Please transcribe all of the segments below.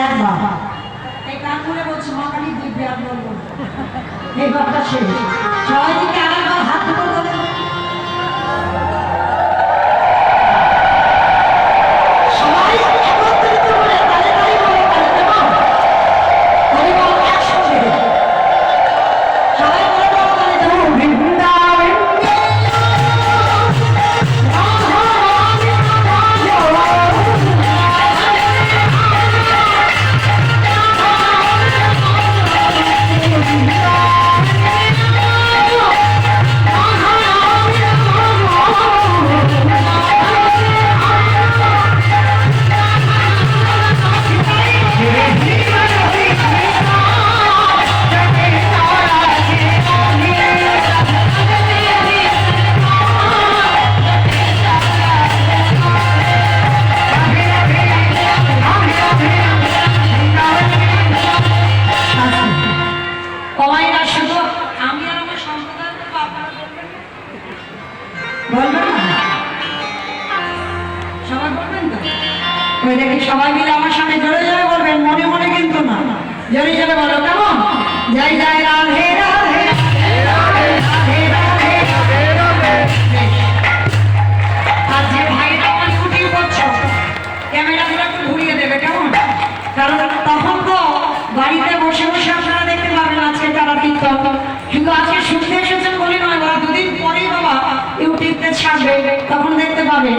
এক এই কাকুরে বলছে মা কালী দিব্যা এই ভাবটা শেষ। সবাই থেকে দেখি সবাই মিলে আমার সামনে জোরে জোরে বলবেন, মনে মনে কিন্তু না। জোরে জোরে বলো, কেমন? যাই যাই রাধে রাধে। ঘুরিয়ে দেবে, কেমন? কারণ তখন তো বাড়িতে বসে বসে দেখতে তারা কিন্তু আজকে শুনতে নয় দুদিন পরেই বাবা ছাড়বে, তখন দেখতে পাবে।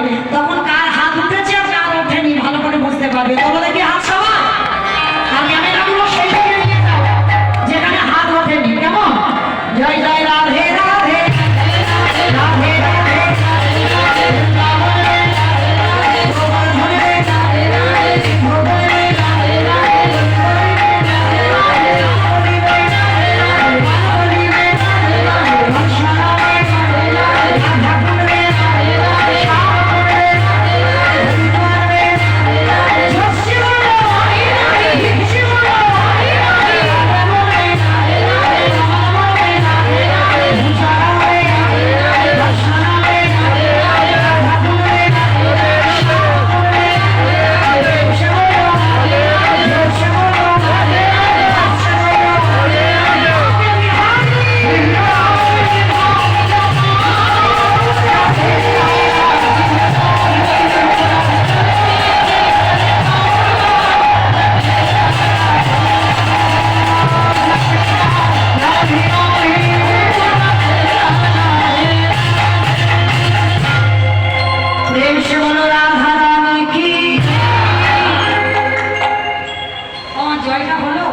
জয়টা হলো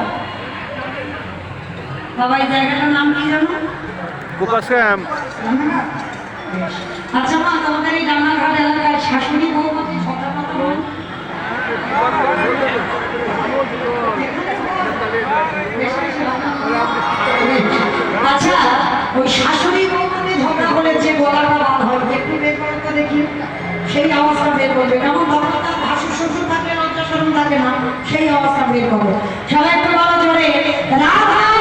বাবা এই জায়গাটার নাম কি জানো? প্রকাশ্যাম আচ্ছা মা তোমাদের এই রান্নাঘাট এলাকায় শাশুড়ি বৌমতি আচ্ছা ওই শাশুড়ি বৌমতি ঝগড়া হলে যে গলাটা বার হয় একটু বের করেন তো দেখি। সেই আওয়াজটা বের করবে। কেমন তখন শরম থাকে না সেই অবস্থা বের করব। সবাই একটু বলো জোরে রাধা